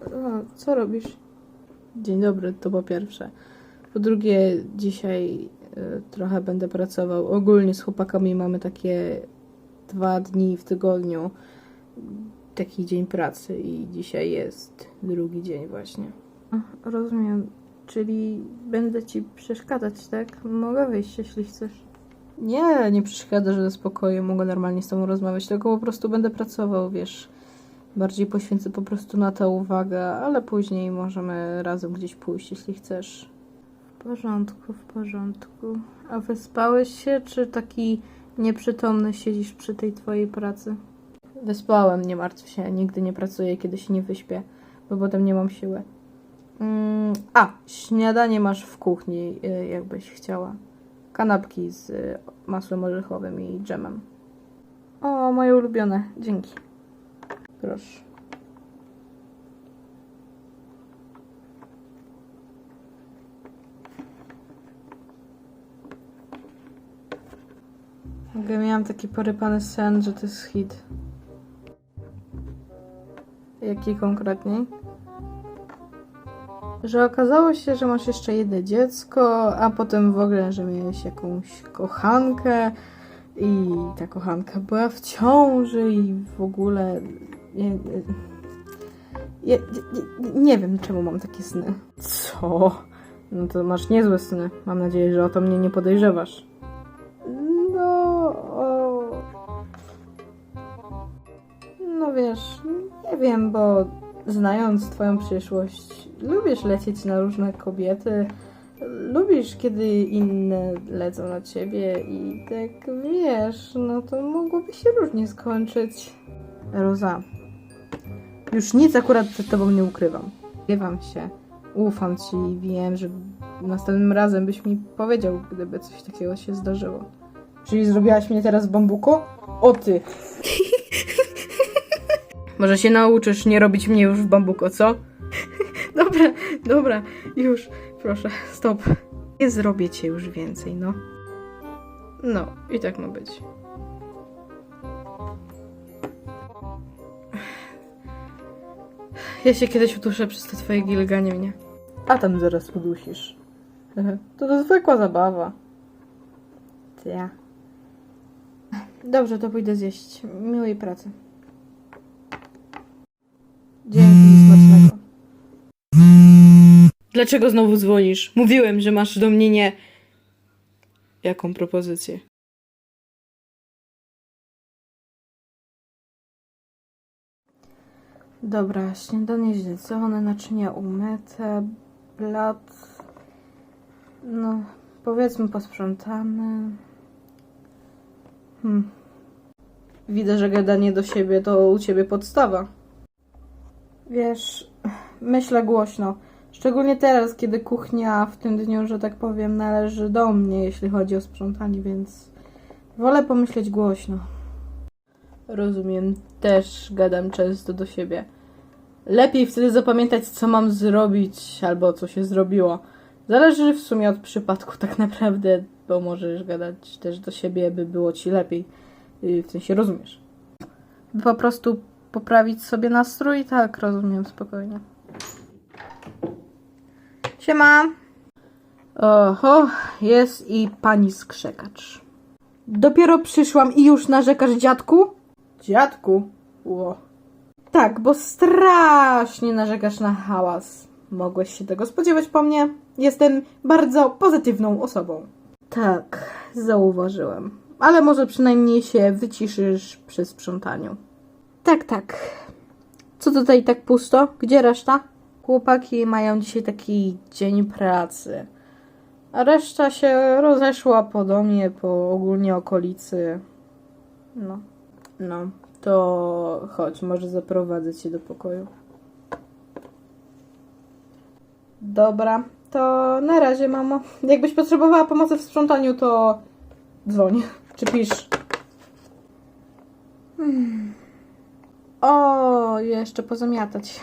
A, co robisz? Dzień dobry, to po pierwsze. Po drugie, dzisiaj y, trochę będę pracował. Ogólnie z chłopakami mamy takie dwa dni w tygodniu. Taki dzień pracy i dzisiaj jest drugi dzień właśnie. Rozumiem. Czyli będę ci przeszkadzać, tak? Mogę wyjść, jeśli chcesz. Nie, nie przeszkadza, że spokojnie mogę normalnie z tobą rozmawiać, tylko po prostu będę pracował, wiesz. Bardziej poświęcę po prostu na to uwagę, ale później możemy razem gdzieś pójść, jeśli chcesz. W porządku, w porządku. A wyspałeś się, czy taki nieprzytomny siedzisz przy tej twojej pracy? Wyspałem, nie martw się. Nigdy nie pracuję, kiedy się nie wyśpię, bo potem nie mam siły. Mm, a, śniadanie masz w kuchni, y, jakbyś chciała. Kanapki z y, masłem orzechowym i dżemem. O, moje ulubione. Dzięki. Proszę. Ja miałam taki porypany sen, że to jest hit. Jaki konkretniej? Że okazało się, że masz jeszcze jedno dziecko, a potem w ogóle, że miałeś jakąś kochankę i ta kochanka była w ciąży i w ogóle nie, nie, wiem czemu mam takie sny. Co? No to masz niezłe sny. Mam nadzieję, że o to mnie nie podejrzewasz. No, o... no wiesz, nie wiem, bo znając twoją przyszłość, lubisz lecieć na różne kobiety, lubisz, kiedy inne lecą na ciebie i tak wiesz, no to mogłoby się różnie skończyć. Roza, już nic akurat przed tobą nie ukrywam. Ukrywam się, ufam ci i wiem, że następnym razem byś mi powiedział, gdyby coś takiego się zdarzyło. Czyli zrobiłaś mnie teraz w bambuku? O ty! Może się nauczysz nie robić mnie już w bambuko, co? dobra, dobra, już, proszę, stop. Nie zrobię cię już więcej, no. No, i tak ma być. Ja się kiedyś uduszę przez to twoje gilganie mnie. A tam zaraz udusisz. To to zwykła zabawa. Ja. Dobrze, to pójdę zjeść. Miłej pracy. Dlaczego znowu dzwonisz? Mówiłem, że masz do mnie nie... Jaką propozycję? Dobra, śniadanie zjedzone, naczynia umyte, blat... No, powiedzmy posprzątane. Hmm. Widzę, że gadanie do siebie to u ciebie podstawa. Wiesz, myślę głośno. Szczególnie teraz, kiedy kuchnia w tym dniu, że tak powiem, należy do mnie, jeśli chodzi o sprzątanie, więc wolę pomyśleć głośno. Rozumiem, też gadam często do siebie. Lepiej wtedy zapamiętać, co mam zrobić, albo co się zrobiło. Zależy w sumie od przypadku, tak naprawdę, bo możesz gadać też do siebie, by było ci lepiej. Yy, W sensie rozumiesz. By po prostu poprawić sobie nastrój, tak, rozumiem, spokojnie. Siema! Oho, jest i pani skrzekacz. Dopiero przyszłam i już narzekasz, dziadku? Dziadku? Ło. Tak, bo strasznie narzekasz na hałas. Mogłeś się tego spodziewać po mnie. Jestem bardzo pozytywną osobą. Tak, zauważyłem. Ale może przynajmniej się wyciszysz przy sprzątaniu. Tak, tak. Co tutaj tak pusto? Gdzie reszta? Chłopaki mają dzisiaj taki dzień pracy. A reszta się rozeszła po domie, po ogólnie okolicy. No. No. To chodź, może zaprowadzę cię do pokoju. Dobra, to na razie, mamo. Jakbyś potrzebowała pomocy w sprzątaniu, to dzwoń czy pisz. Hmm. O, jeszcze pozamiatać.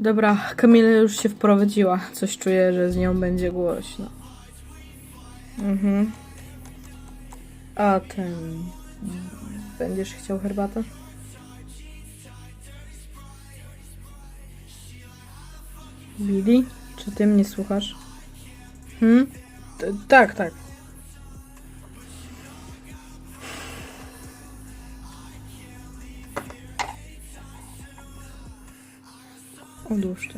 Dobra, Kamila już się wprowadziła. Coś czuję, że z nią będzie głośno. Mhm. A ten. Będziesz chciał herbatę? Billy? Czy ty mnie słuchasz? Hmm? T- tak, tak. Odłóż.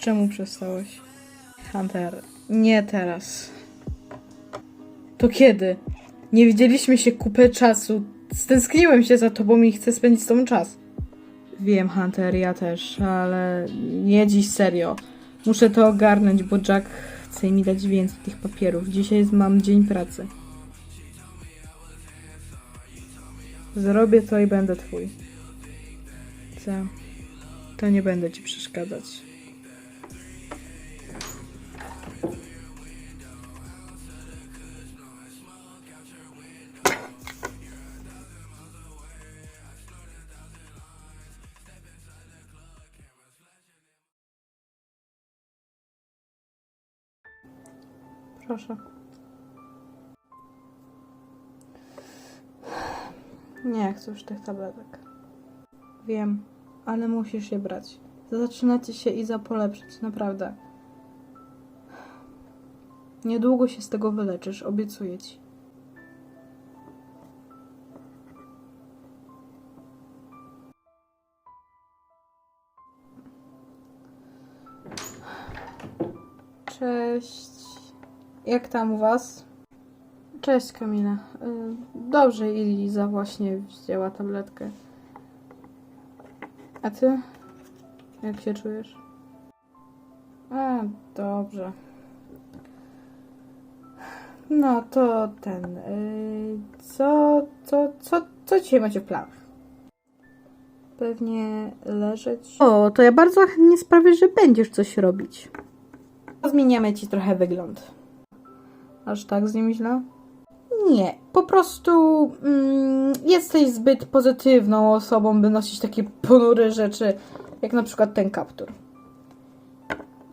Czemu przestałeś? Hunter, nie teraz. To kiedy? Nie widzieliśmy się kupę czasu. Stęskniłem się za tobą i chcę spędzić z tobą czas. Wiem, Hunter, ja też, ale nie dziś serio. Muszę to ogarnąć, bo Jack chce mi dać więcej tych papierów. Dzisiaj mam dzień pracy. Zrobię to i będę twój. Co? To nie będę ci przeszkadzać. Proszę. Nie chcę już tych tabletek. Wiem, ale musisz je brać. Zaczynacie się i za polepszyć, naprawdę. Niedługo się z tego wyleczysz, obiecuję ci. Cześć. Jak tam u was? Cześć Kamila. Y, Dobrze, i Liza właśnie wzięła tabletkę. A ty? Jak się czujesz? A, dobrze. No to ten. y, Co, co, co, co dzisiaj macie w planach? Pewnie leżeć. O, to ja bardzo chętnie sprawię, że będziesz coś robić. Zmieniamy ci trochę wygląd. Aż tak z nim źle? Nie, po prostu mm, jesteś zbyt pozytywną osobą, by nosić takie ponure rzeczy, jak na przykład ten kaptur.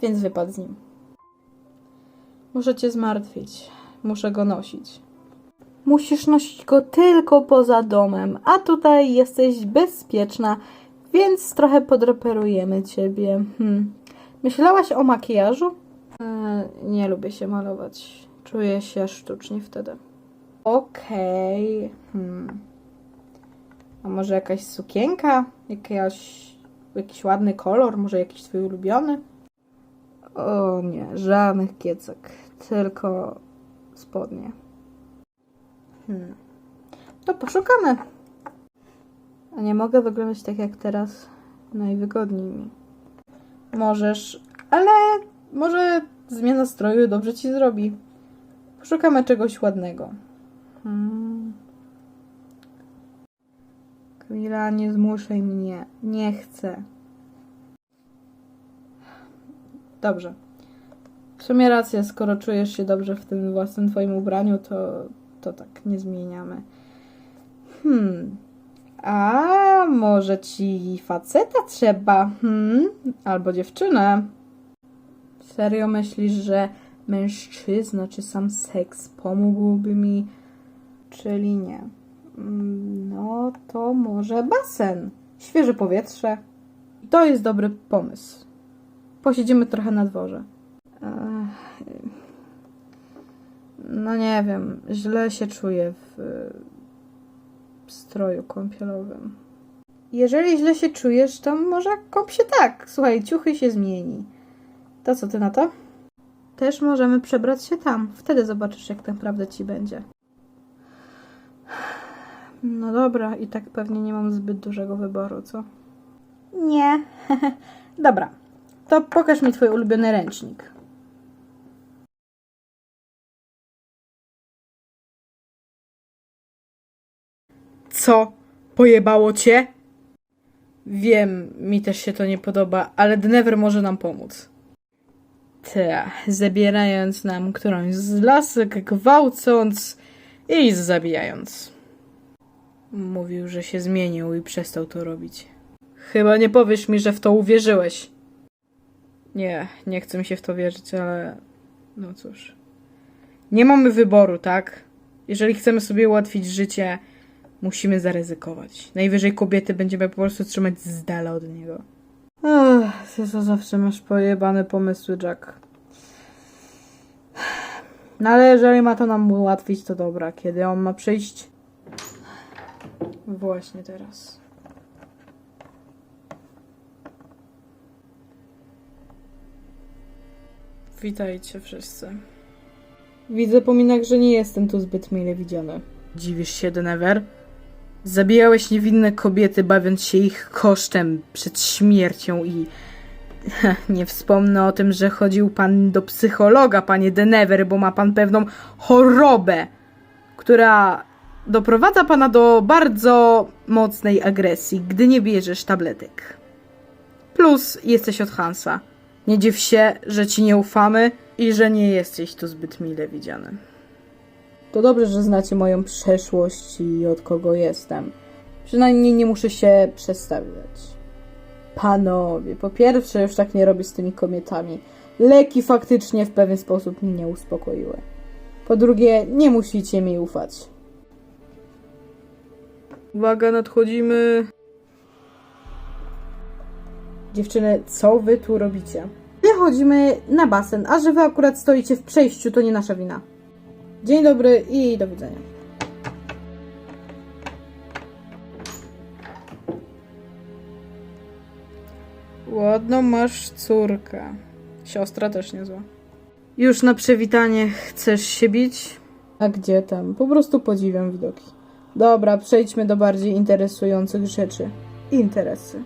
Więc wypadł z nim. Muszę cię zmartwić. Muszę go nosić. Musisz nosić go tylko poza domem, a tutaj jesteś bezpieczna, więc trochę podreperujemy ciebie. Hmm. Myślałaś o makijażu? E, nie lubię się malować. Czuję się sztucznie wtedy. Okej. Hmm. A może jakaś sukienka? Jakaś, jakiś ładny kolor? Może jakiś twój ulubiony? O nie, żadnych kiecek. Tylko spodnie. Hmm. To poszukamy. A nie mogę wyglądać tak jak teraz. Najwygodniej mi. Możesz, ale może zmiana stroju dobrze ci zrobi. Poszukamy czegoś ładnego. Hmm. Kamila, nie zmuszaj mnie. Nie chcę. Dobrze. W sumie racja, skoro czujesz się dobrze w tym własnym twoim ubraniu, to, to tak, nie zmieniamy. Hmm. A może ci faceta trzeba? Hmm? Albo dziewczynę? Serio myślisz, że mężczyzna czy sam seks pomógłby mi? Czyli nie. Mm, No to może basen. Świeże powietrze. To jest dobry pomysł. Posiedzimy trochę na dworze. No nie wiem, źle się czuję w, w stroju kąpielowym. Jeżeli źle się czujesz, to może kąp się tak. Słuchaj, ciuchy się zmieni. To co ty na to? Też możemy przebrać się tam. Wtedy zobaczysz, jak naprawdę ci będzie. No dobra, i tak pewnie nie mam zbyt dużego wyboru, co? Nie. dobra, to pokaż mi twój ulubiony ręcznik. Co? Pojebało cię? Wiem, mi też się to nie podoba, ale Denever może nam pomóc. Ta, zabierając nam którąś z lasek, gwałcąc i zabijając. Mówił, że się zmienił i przestał to robić. Chyba nie powiesz mi, że w to uwierzyłeś. Nie, nie chcę mi się w to wierzyć, ale no cóż. Nie mamy wyboru, tak? Jeżeli chcemy sobie ułatwić życie, musimy zaryzykować. Najwyżej kobiety będziemy po prostu trzymać z dala od niego. Ach, to zawsze masz pojebane pomysły, Jack. No ale jeżeli ma to nam ułatwić, to dobra. Kiedy on ma przyjść? Właśnie teraz. Witajcie wszyscy. Widzę po minach, że nie jestem tu zbyt mile widziany. Dziwisz się, Denever? Zabijałeś niewinne kobiety, bawiąc się ich kosztem przed śmiercią i... Nie wspomnę o tym, że chodził pan do psychologa, panie Denever, bo ma pan pewną chorobę, która doprowadza pana do bardzo mocnej agresji, gdy nie bierzesz tabletek. Plus jesteś od Hansa. Nie dziw się, że ci nie ufamy i że nie jesteś tu zbyt mile widziany. To dobrze, że znacie moją przeszłość i od kogo jestem. Przynajmniej nie muszę się przedstawiać. Panowie, po pierwsze, już tak nie robię z tymi kobietami. Leki faktycznie w pewien sposób mnie uspokoiły. Po drugie, nie musicie mi ufać. Uwaga, nadchodzimy. Dziewczyny, co wy tu robicie? Wychodzimy na basen, a że wy akurat stoicie w przejściu, to nie nasza wina. Dzień dobry i do widzenia. Ładną masz córkę. Siostra też niezła. Już na przywitanie chcesz się bić? A gdzie tam? Po prostu podziwiam widoki. Dobra, przejdźmy do bardziej interesujących rzeczy. Interesy.